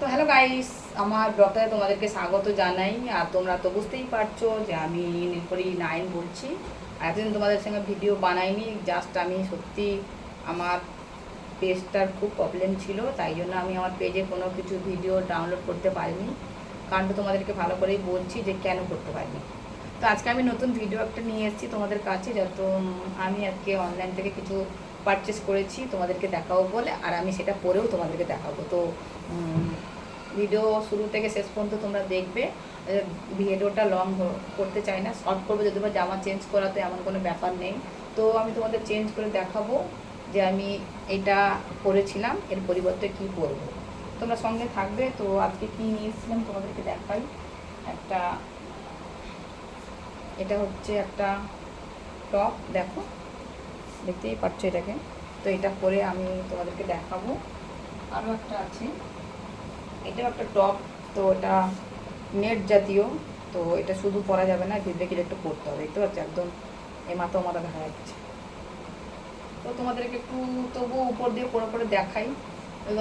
তো hello guys আমার ব্লগে তোমাদেরকে স্বাগত জানাই। আর তোমরা তো বুঝতেই পারছ যে আমি নীলপরি নাইন বলছি। আর এতদিন তোমাদের সঙ্গে ভিডিও বানাইনি জাস্ট আমি সত্যি আমার পেজটার খুব প্রবলেম ছিল, তাই জন্য আমি আমার পেজে কোনো কিছু ভিডিও ডাউনলোড করতে পারিনি। কারণটা তোমাদেরকে ভালো করেই বলছি যে কেন করতে পারিনি। তো আজকে আমি নতুন ভিডিও একটা নিয়ে এসেছি তোমাদের কাছে যত আমি আজকে অনলাইন থেকে কিছু পারচেস করেছি, তোমাদেরকে দেখাবো বলে, আর আমি সেটা পরেও তোমাদেরকে দেখাবো। তো ভিডিও শুরু থেকে শেষ পর্যন্ত তোমরা দেখবে ভিডিওটা লং করতে চাই না। শর্ট করব যদি বা জামা চেঞ্জ করাতে, এমন কোনো ব্যাপার নেই। তো আমি তোমাদের চেঞ্জ করে দেখাবো যে আমি এটা পরেছিলাম এর পরিবর্তে কি পরবো তোমরা সঙ্গে থাকবে, তো আজকে কি নিয়েছিলাম তোমাদেরকে দেখাই। একটা, এটা হচ্ছে একটা টপ দেখো, দেখতেই পাচ্ছ এটাকে। তো এটা পরে আমি তোমাদেরকে দেখাবো। আরও একটা আছে। এটাও একটা টপ তো এটা নেট জাতীয়, তো এটা শুধু পরা যাবে না ভিতরে কিছু একটু পরতে হবে, দেখতে পাচ্ছ? একদম এ মাথা মাথা দেখা যাচ্ছে। তো তোমাদেরকে একটু তবু উপর দিয়ে পরে পরে দেখাই।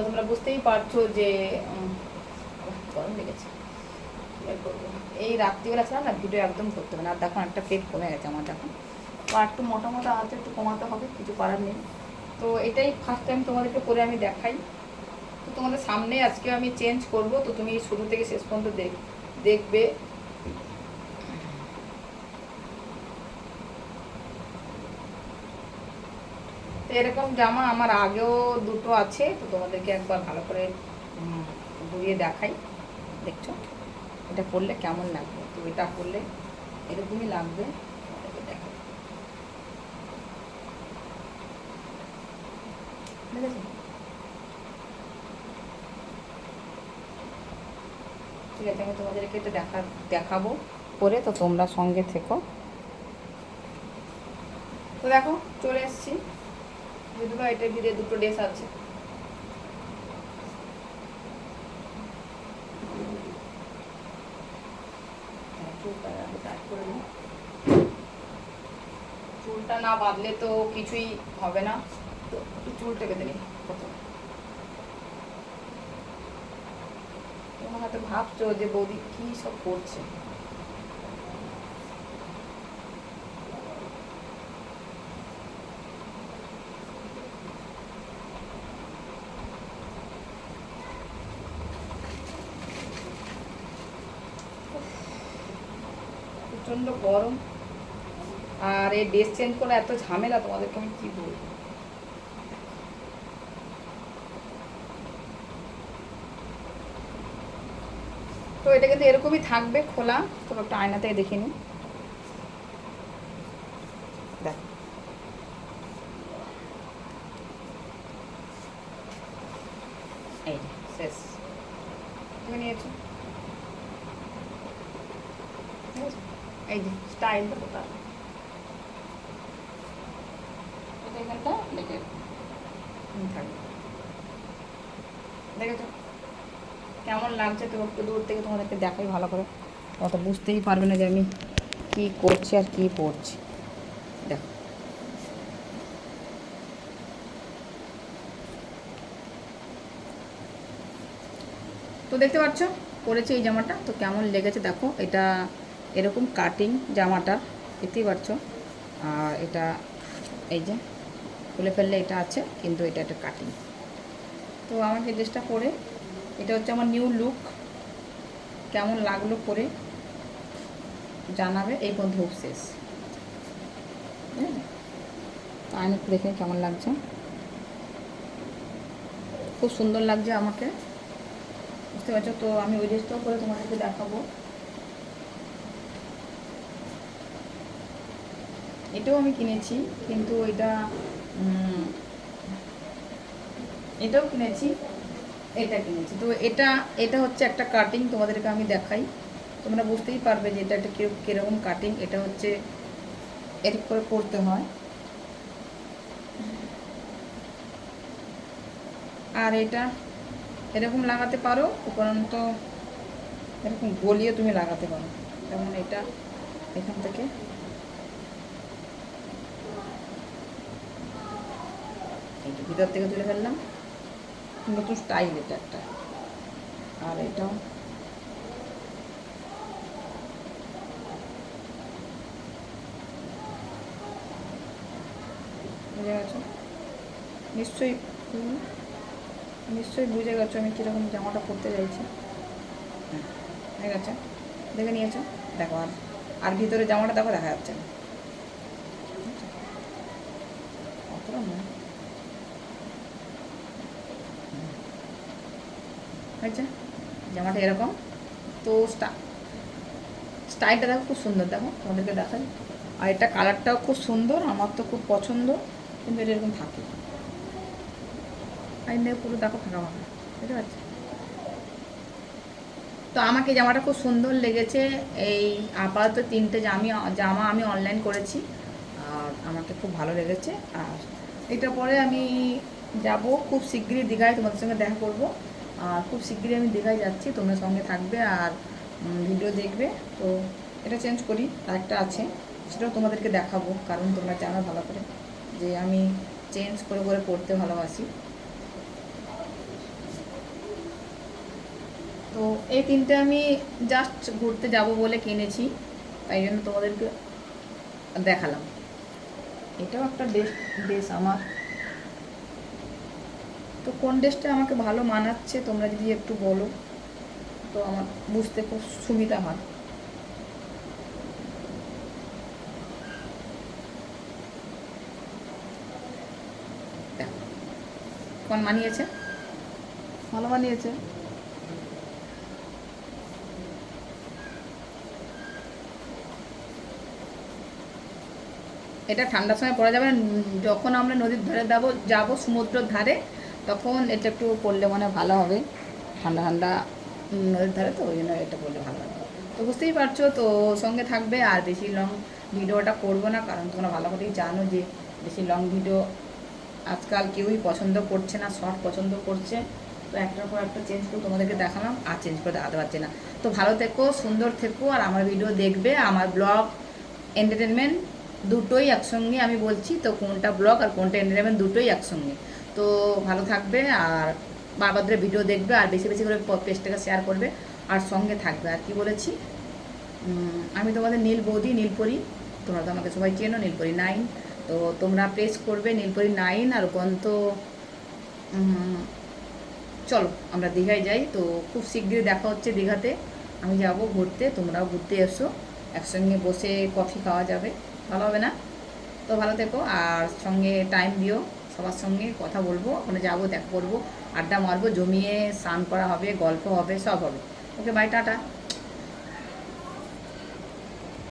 তোমরা বুঝতেই পারছ যে গরম লেগেছে? এই রাত্রিবেলা ছিলাম না ভিডিও একদম করতে হবে না। আর দেখো একটা পেট কমে গেছে আমার এখন তো আর একটু মোটামোটা মোটা আছে, একটু কমাতে হবে, কিছু করার নেই। তো এটাই ফার্স্ট টাইম তোমাদেরকে করে আমি দেখাই। তো তোমাদের সামনে আজকে আমি চেঞ্জ করব, তো তুমি শুরু থেকে শেষ পর্যন্ত দেখ, দেখবে। এরকম জামা আমার আগেও দুটো আছে, তো তোমাদেরকে একবার ভালো করে ঘুরিয়ে দেখাই। দেখছ? এটা পরলে কেমন লাগবে? তো এটা পরলে এরকমই লাগবে। দেখো ঠিক আছে, আমি তোমাদেরকে এটা দেখা, দেখাবো পরে, তো তোমরা সঙ্গে থেকো। তো দেখো, চলে এসেছি। যদিও এটার ভিতরে দুটো ড্রেস আছে। চুলটা করে না বাঁধলে তো কিছুই হবে না। তো একটু চুলটা বেঁধে নিই প্রথমে। তোমার হয়তো ভাবছ যে বৌদি কি সব করছে? প্রচণ্ড গরম। আর এই ড্রেস চেঞ্জ করে এত ঝামেলা, তোমাদেরকে আমি কি বলব? এটা কিন্তু এরকমই থাকবে খোলা তো একটা আয়না থেকে দেখে। নিই দেখ এই যে, শেষ। তুমি নিয়েছো? ঠিক আছে? এই যে স্টাইল দেখো তার এটা এখানটা লেগে হুম, থাকবে দেখেছ? কেমন লাগছে তো একটু দূর থেকে তোমাদেরকে দেখাই ভালো করে? অত বুঝতেই পারবে না যে আমি কি করছি আর কি পড়ছি। দেখো। তো দেখতে পাচ্ছ পরেছি এই জামাটা, তো কেমন লেগেছে দেখো, এটা এরকম কাটিং জামাটা, দেখতেই পাচ্ছ। আর এটা এই যে, খুলে ফেললে এটা আছে, কিন্তু এটা একটা কাটিং তো আমাকে ড্রেসটা পরে এটা হচ্ছে আমার নিউ লুক কেমন লাগল পরে জানাবে এই পর্যন্ত হোক শেষ একটু দেখে কেমন লাগছে। খুব সুন্দর লাগছে আমাকে। বুঝতে পারছ? তো আমি ওই ড্রেসটাও করে তোমাদেরকে দেখাবো। এটাও আমি কিনেছি, কিন্তু এটা এটাও কিনেছি। এটা কিনেছি। তো এটা এটা হচ্ছে একটা কাটিং তোমাদেরকে আমি দেখাই। তোমরা বুঝতেই পারবে যে এটা একটা কীরকম কাটিং এটা হচ্ছে এরকম করে করতে হয়। আর এটা এরকম লাগাতে পারো, উপরন্ত এরকম গলিয়ে তুমি লাগাতে পারো। যেমন এটা, এখান থেকে। ভিতর থেকে তুলে ফেললাম। নতুন স্টাইল এটা একটা। আর এটাও। বুঝে নিশ্চয়ই নিশ্চয়ই বুঝে গেছো আমি কীরকম জামাটা পরতে চাইছি। হ্যাঁ হয়ে গেছে। দেখে নিয়েছো? দেখো আর আর ভিতরে জামাটা দেখো দেখা যাচ্ছে না অতটা নয় হয়েছে? জামাটা এরকম। তো স্টা স্টাইলটা দেখো খুব সুন্দর, দেখো, তোমাদেরকে দেখাই। আর এটা কালারটাও খুব সুন্দর, আমার তো খুব পছন্দ, কিন্তু এটা এরকম থাকে। আর এমনি পুরো দেখো ফাঁকা ফাঁকা, বুঝতে পারছ? তো আমাকে জামাটা খুব সুন্দর লেগেছে। এই আপাতত তিনটে জামি, জামা আমি অনলাইন করেছি। আর আমাকে খুব ভালো লেগেছে। আর এটা পরে আমি যাব, খুব শিগগিরই দীঘায় তোমাদের সঙ্গে দেখা করব। আর খুব শিগগিরই আমি দীঘায় যাচ্ছি, তোমরা সঙ্গে থাকবে আর ভিডিও দেখবে। তো এটা চেঞ্জ করি, আরেকটা আছে, সেটাও তোমাদেরকে দেখাবো, কারণ তোমরা জানো ভালো করে যে আমি চেঞ্জ করে করে পড়তে ভালোবাসি। তো এই তিনটে আমি জাস্ট ঘুরতে যাব বলে কিনেছি, তাই জন্য তোমাদেরকে দেখালাম। এটাও একটা ড্রেস ড্রেস আমার। তো কোন ড্রেসটা আমাকে ভালো মানাচ্ছে তোমরা যদি একটু বলো? তো আমার বুঝতে খুব সুবিধা হয়। কোন মানিয়েছে? ভালো মানিয়েছে। এটা ঠান্ডার সময় পরা যাবে না। যখন আমরা নদীর ধারে যাব যাব সমুদ্রের ধারে তখন এটা একটু পরলে মানে ভালো হবে। ঠান্ডা ঠান্ডা নদীর ধারে তো ওই জন্য এটা পরলে ভালো হবে তো বুঝতেই পারছ, তো সঙ্গে থাকবে আর বেশি লং ভিডিওটা করব না, কারণ তোমরা ভালো করেই জানো যে বেশি লং ভিডিও আজকাল কেউই পছন্দ করছে না শর্ট পছন্দ করছে। তো একটার পর একটা চেঞ্জ করে তোমাদেরকে দেখালাম, আর চেঞ্জ করে দেখাতে পারছি না। তো ভালো থেকো, সুন্দর থেকো, আর আমার ভিডিও দেখবে, আমার ব্লগ এন্টারটেনমেন্ট দুটোই একসঙ্গে আমি বলছি, তো কোনটা ব্লগ আর কোনটা এন্টারটেনমেন্ট দুটোই একসঙ্গে। তো ভালো থাকবে আর বারবার ধরে ভিডিও দেখবে আর বেশি বেশি করে পেজটাকে শেয়ার করবে আর সঙ্গে থাকবে। আর কি বলেছি? আমি তোমাদের নীল বৌদি নীলপরি। তোমরা তো আমাকে সবাই চেনো, নীলপরি নাইন তো তোমরা প্রেস করবে নীলপরি নাইন আর গন্ত চলো আমরা দীঘায় যাই। তো খুব শীঘ্রই দেখা হচ্ছে দীঘাতে। আমি যাব ঘুরতে, তোমরাও ঘুরতে এসো। একসঙ্গে বসে কফি খাওয়া যাবে। ভালো হবে না? তো ভালো থেকো আর সঙ্গে টাইম দিও। সবার সঙ্গে কথা বলব ওখানে যাব, দেখা করব, আড্ডা মারবো, জমিয়ে স্নান করা হবে, গল্প হবে, সব হবে। Okay bye ta-ta.